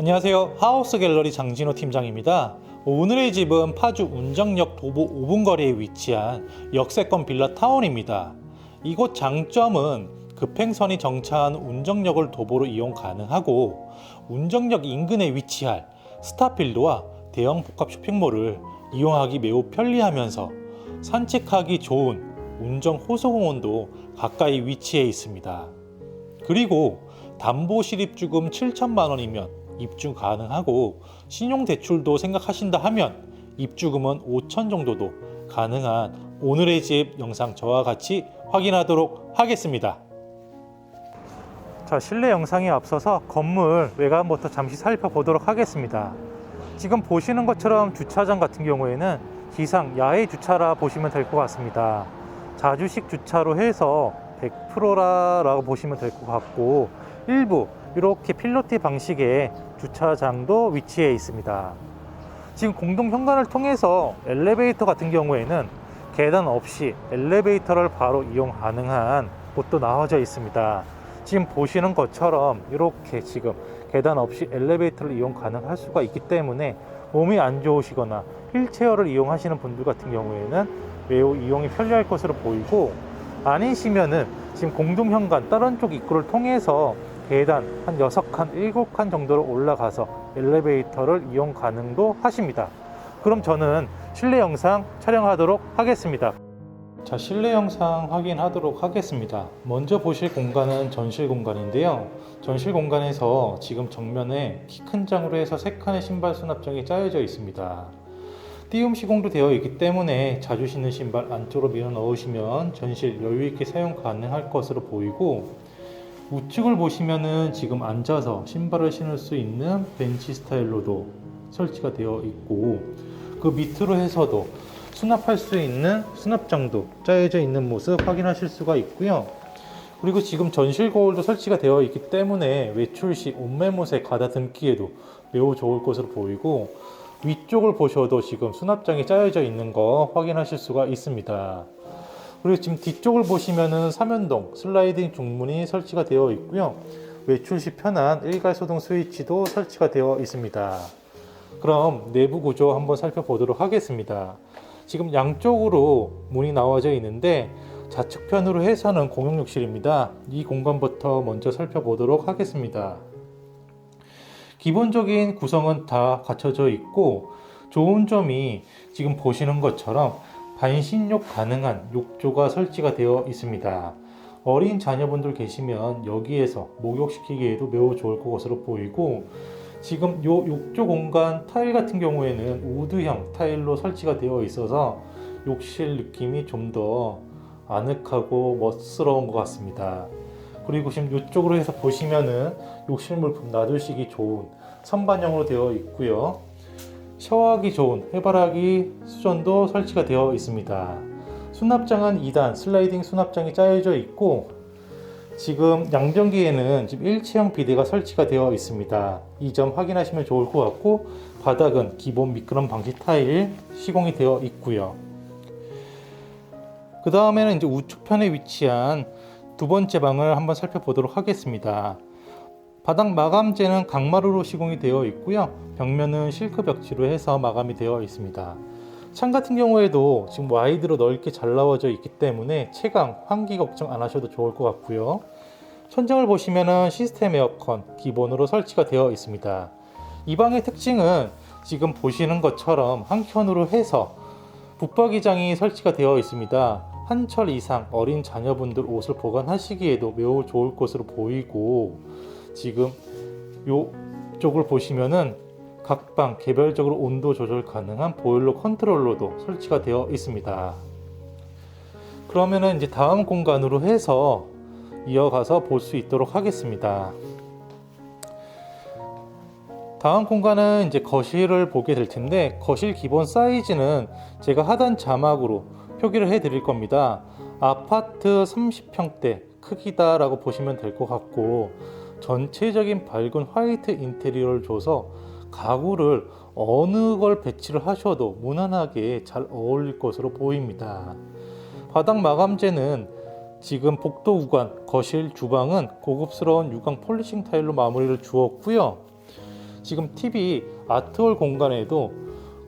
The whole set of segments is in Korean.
안녕하세요. 하우스 갤러리 장진호 팀장입니다. 오늘의 집은 파주 운정역 도보 5분 거리에 위치한 역세권 빌라 타운입니다. 이곳 장점은 급행선이 정차한 운정역을 도보로 이용 가능하고 운정역 인근에 위치할 스타필드와 대형 복합 쇼핑몰을 이용하기 매우 편리하면서 산책하기 좋은 운정 호수공원도 가까이 위치해 있습니다. 그리고 담보 실입주금 7천만 원이면 입주 가능하고 신용 대출도 생각하신다 하면 입주금은 5천 정도도 가능한 오늘의 집 영상 저와 같이 확인하도록 하겠습니다. 자, 실내 영상에 앞서서 건물 외관부터 잠시 살펴보도록 하겠습니다. 지금 보시는 것처럼 주차장 같은 경우에는 기상 야외 주차라 보시면 될 것 같습니다. 자주식 주차로 해서 100%라고 보시면 될 것 같고 일부 이렇게 필로티 방식의 주차장도 위치해 있습니다. 지금 공동 현관을 통해서 엘리베이터 같은 경우에는 계단 없이 엘리베이터를 바로 이용 가능한 곳도 나와져 있습니다. 지금 보시는 것처럼 이렇게 지금 계단 없이 엘리베이터를 이용 가능할 수가 있기 때문에 몸이 안 좋으시거나 휠체어를 이용하시는 분들 같은 경우에는 매우 이용이 편리할 것으로 보이고 아니시면은 지금 공동 현관 다른 쪽 입구를 통해서 계단 한 6칸, 7칸 정도로 올라가서 엘리베이터를 이용 가능도 하십니다. 그럼 저는 실내 영상 촬영하도록 하겠습니다. 자, 실내 영상 확인하도록 하겠습니다. 먼저 보실 공간은 전실 공간인데요. 전실 공간에서 지금 정면에 키 큰 장으로 해서 3칸의 신발 수납장이 짜여져 있습니다. 띄움 시공도 되어 있기 때문에 자주 신는 신발 안쪽으로 밀어 넣으시면 전실 여유 있게 사용 가능할 것으로 보이고 우측을 보시면은 지금 앉아서 신발을 신을 수 있는 벤치 스타일로도 설치가 되어 있고 그 밑으로 해서도 수납할 수 있는 수납장도 짜여져 있는 모습 확인하실 수가 있고요. 그리고 지금 전실 거울도 설치가 되어 있기 때문에 외출 시 옷매못에 가다듬기에도 매우 좋을 것으로 보이고 위쪽을 보셔도 지금 수납장이 짜여져 있는 거 확인하실 수가 있습니다. 그리고 지금 뒤쪽을 보시면은 삼연동 슬라이딩 중문이 설치가 되어 있고요. 외출 시 편한 일괄 소등 스위치도 설치가 되어 있습니다. 그럼 내부 구조 한번 살펴보도록 하겠습니다. 지금 양쪽으로 문이 나와져 있는데 좌측편으로 해서는 공용욕실입니다. 이 공간부터 먼저 살펴보도록 하겠습니다. 기본적인 구성은 다 갖춰져 있고 좋은 점이 지금 보시는 것처럼 반신욕 가능한 욕조가 설치가 되어 있습니다. 어린 자녀분들 계시면 여기에서 목욕시키기에도 매우 좋을 것으로 보이고 지금 요 욕조 공간 타일 같은 경우에는 우드형 타일로 설치가 되어 있어서 욕실 느낌이 좀 더 아늑하고 멋스러운 것 같습니다. 그리고 지금 이쪽으로 해서 보시면은 욕실 물품 놔두시기 좋은 선반형으로 되어 있고요. 샤워하기 좋은 해바라기 수전도 설치가 되어 있습니다. 수납장은 2단 슬라이딩 수납장이 짜여져 있고 지금 양변기에는 지금 일체형 비데가 설치가 되어 있습니다. 이 점 확인하시면 좋을 것 같고 바닥은 기본 미끄럼 방지 타일 시공이 되어 있고요. 그 다음에는 이제 우측편에 위치한 두 번째 방을 한번 살펴보도록 하겠습니다. 바닥 마감재는 강마루로 시공이 되어 있고요. 벽면은 실크 벽지로 해서 마감이 되어 있습니다. 창 같은 경우에도 지금 와이드로 넓게 잘 나와져 있기 때문에 채광, 환기 걱정 안 하셔도 좋을 것 같고요. 천장을 보시면은 시스템 에어컨 기본으로 설치가 되어 있습니다. 이 방의 특징은 지금 보시는 것처럼 한 켠으로 해서 붙박이장이 설치가 되어 있습니다. 한철 이상 어린 자녀분들 옷을 보관하시기에도 매우 좋을 것으로 보이고 지금 요 쪽을 보시면은 각 방 개별적으로 온도 조절 가능한 보일러 컨트롤러도 설치가 되어 있습니다. 그러면은 이제 다음 공간으로 해서 이어가서 볼 수 있도록 하겠습니다. 다음 공간은 이제 거실을 보게 될 텐데 거실 기본 사이즈는 제가 하단 자막으로 표기를 해 드릴 겁니다. 아파트 30평대 크기다라고 보시면 될 것 같고 전체적인 밝은 화이트 인테리어를 줘서 가구를 어느 걸 배치를 하셔도 무난하게 잘 어울릴 것으로 보입니다. 바닥 마감재는 지금 복도 우관, 거실, 주방은 고급스러운 유광 폴리싱 타일로 마무리를 주었고요. 지금 TV 아트홀 공간에도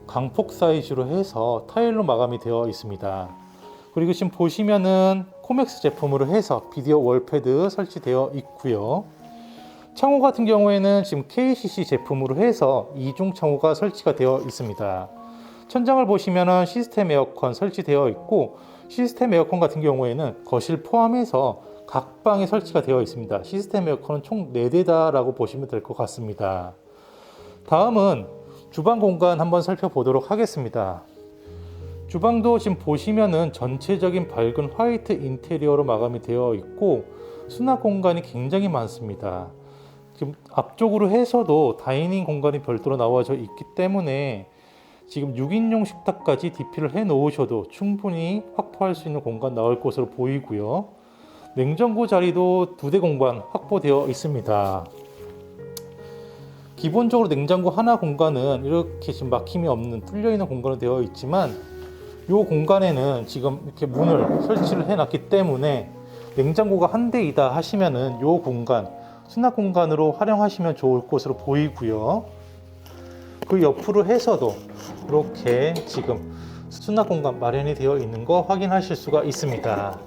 강폭 사이즈로 해서 타일로 마감이 되어 있습니다. 그리고 지금 보시면은 코맥스 제품으로 해서 비디오 월패드 설치되어 있고요. 창호 같은 경우에는 지금 KCC 제품으로 해서 이중 창호가 설치가 되어 있습니다. 천장을 보시면은 시스템 에어컨 설치되어 있고 시스템 에어컨 같은 경우에는 거실 포함해서 각 방에 설치가 되어 있습니다. 시스템 에어컨은 총 4대다라고 보시면 될 것 같습니다. 다음은 주방 공간 한번 살펴보도록 하겠습니다. 주방도 지금 보시면은 전체적인 밝은 화이트 인테리어로 마감이 되어 있고 수납 공간이 굉장히 많습니다. 지금 앞쪽으로 해서도 다이닝 공간이 별도로 나와져 있기 때문에 지금 6인용 식탁까지 DP를 해 놓으셔도 충분히 확보할 수 있는 공간 나올 것으로 보이고요. 냉장고 자리도 두 대 공간 확보되어 있습니다. 기본적으로 냉장고 하나 공간은 이렇게 지금 막힘이 없는 뚫려 있는 공간으로 되어 있지만 이 공간에는 지금 이렇게 문을 설치를 해 놨기 때문에 냉장고가 한 대이다 하시면은 이 공간 수납 공간으로 활용하시면 좋을 것으로 보이고요. 그 옆으로 해서도 이렇게 지금 수납 공간 마련이 되어 있는 거 확인하실 수가 있습니다.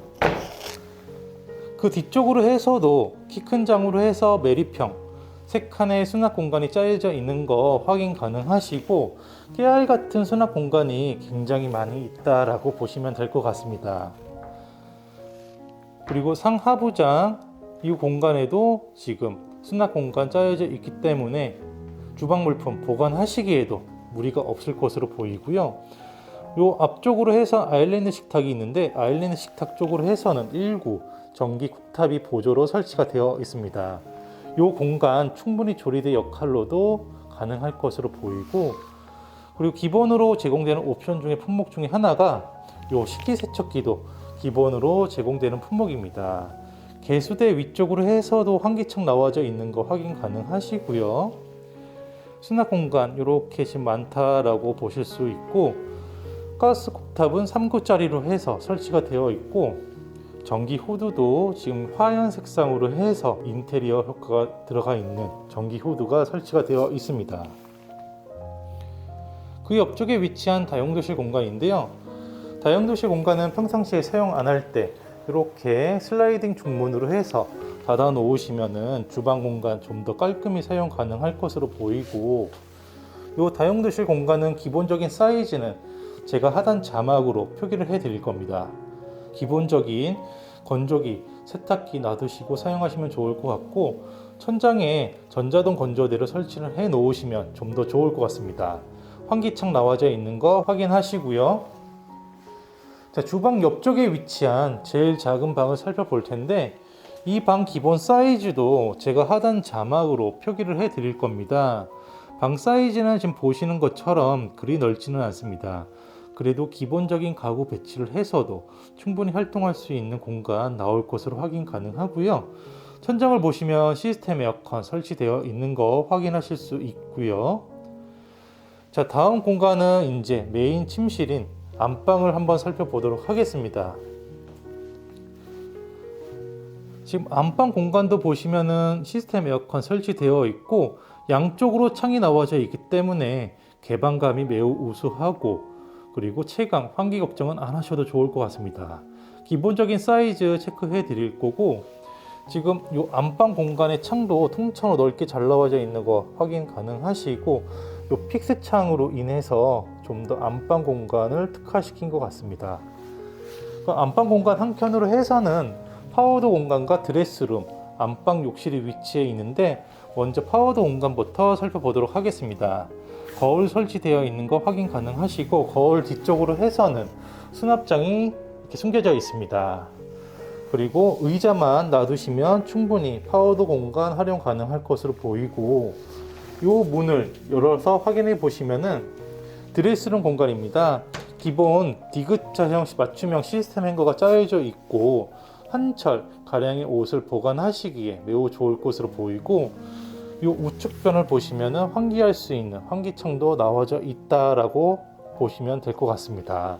그 뒤쪽으로 해서도 키 큰 장으로 해서 매립형 세 칸의 수납 공간이 짜여져 있는 거 확인 가능하시고 깨알 같은 수납 공간이 굉장히 많이 있다라고 보시면 될 것 같습니다. 그리고 상하부장 이 공간에도 지금 수납 공간 짜여져 있기 때문에 주방 물품 보관하시기에도 무리가 없을 것으로 보이고요. 요 앞쪽으로 해서 아일랜드 식탁이 있는데 아일랜드 식탁 쪽으로 해서는 1구 전기 쿡탑이 보조로 설치가 되어 있습니다. 요 공간 충분히 조리대 역할로도 가능할 것으로 보이고 그리고 기본으로 제공되는 옵션 중에 품목 중에 하나가 요 식기세척기도 기본으로 제공되는 품목입니다. 개수대 위쪽으로 해서도 환기창 나와져 있는 거 확인 가능하시고요. 수납 공간 이렇게 지금 많다라고 보실 수 있고 가스 쿡탑은 3구짜리로 해서 설치가 되어 있고 전기 후드도 지금 화연 색상으로 해서 인테리어 효과가 들어가 있는 전기 후드가 설치가 되어 있습니다. 그 옆쪽에 위치한 다용도실 공간인데요. 다용도실 공간은 평상시에 사용 안 할 때 이렇게 슬라이딩 중문으로 해서 닫아 놓으시면은 주방 공간 좀 더 깔끔히 사용 가능할 것으로 보이고 이 다용도실 공간은 기본적인 사이즈는 제가 하단 자막으로 표기를 해 드릴 겁니다. 기본적인 건조기, 세탁기 놔두시고 사용하시면 좋을 것 같고 천장에 전자동 건조대를 설치를 해 놓으시면 좀 더 좋을 것 같습니다. 환기창 나와져 있는 거 확인하시고요. 자, 주방 옆쪽에 위치한 제일 작은 방을 살펴볼 텐데 이 방 기본 사이즈도 제가 하단 자막으로 표기를 해 드릴 겁니다. 방 사이즈는 지금 보시는 것처럼 그리 넓지는 않습니다. 그래도 기본적인 가구 배치를 해서도 충분히 활동할 수 있는 공간 나올 것으로 확인 가능하고요. 천장을 보시면 시스템 에어컨 설치되어 있는 거 확인하실 수 있고요. 자, 다음 공간은 이제 메인 침실인 안방을 한번 살펴보도록 하겠습니다. 지금 안방 공간도 보시면은 시스템 에어컨 설치되어 있고 양쪽으로 창이 나와져 있기 때문에 개방감이 매우 우수하고 그리고 채광, 환기 걱정은 안 하셔도 좋을 것 같습니다. 기본적인 사이즈 체크해 드릴 거고 지금 이 안방 공간의 창도 통창으로 넓게 잘 나와져 있는 거 확인 가능하시고 이 픽스 창으로 인해서 좀 더 안방 공간을 특화시킨 것 같습니다. 그 안방 공간 한켠으로 해서는 파우더 공간과 드레스룸, 안방 욕실이 위치해 있는데 먼저 파우더 공간부터 살펴보도록 하겠습니다. 거울 설치되어 있는 거 확인 가능하시고 거울 뒤쪽으로 해서는 수납장이 이렇게 숨겨져 있습니다. 그리고 의자만 놔두시면 충분히 파우더 공간 활용 가능할 것으로 보이고 이 문을 열어서 확인해 보시면은 드레스룸 공간입니다. 기본 디귿자형 맞춤형 시스템 행거가 짜여져 있고 한철 가량의 옷을 보관하시기에 매우 좋을 것으로 보이고 이 우측편을 보시면은 환기할 수 있는 환기창도 나와져 있다라고 보시면 될 것 같습니다.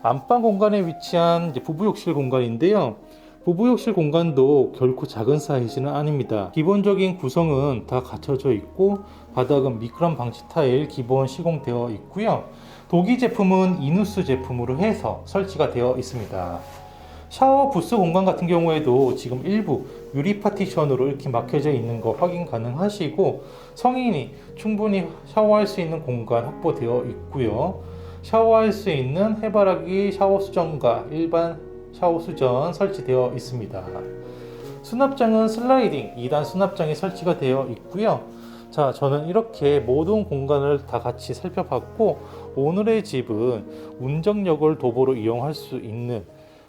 안방 공간에 위치한 부부 욕실 공간인데요. 부부욕실 공간도 결코 작은 사이즈는 아닙니다. 기본적인 구성은 다 갖춰져 있고 바닥은 미끄럼 방지 타일 기본 시공되어 있고요. 독일 제품은 이누스 제품으로 해서 설치가 되어 있습니다. 샤워 부스 공간 같은 경우에도 지금 일부 유리 파티션으로 이렇게 막혀져 있는 거 확인 가능하시고 성인이 충분히 샤워할 수 있는 공간 확보되어 있고요. 샤워할 수 있는 해바라기 샤워 수전과 일반 샤워 수전 설치되어 있습니다. 수납장은 슬라이딩 2단 수납장이 설치가 되어 있고요. 자, 저는 이렇게 모든 공간을 다 같이 살펴봤고 오늘의 집은 운정역을 도보로 이용할 수 있는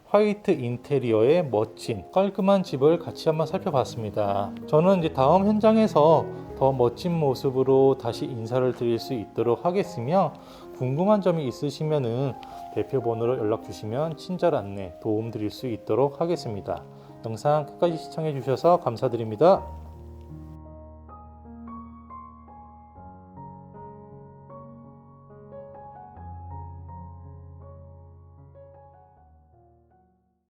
화이트 인테리어의 멋진 깔끔한 집을 같이 한번 살펴봤습니다. 저는 이제 다음 현장에서 더 멋진 모습으로 다시 인사를 드릴 수 있도록 하겠으며 궁금한 점이 있으시면은 대표 번호로 연락 주시면 친절 안내 도움 드릴 수 있도록 하겠습니다. 영상 끝까지 시청해 주셔서 감사드립니다.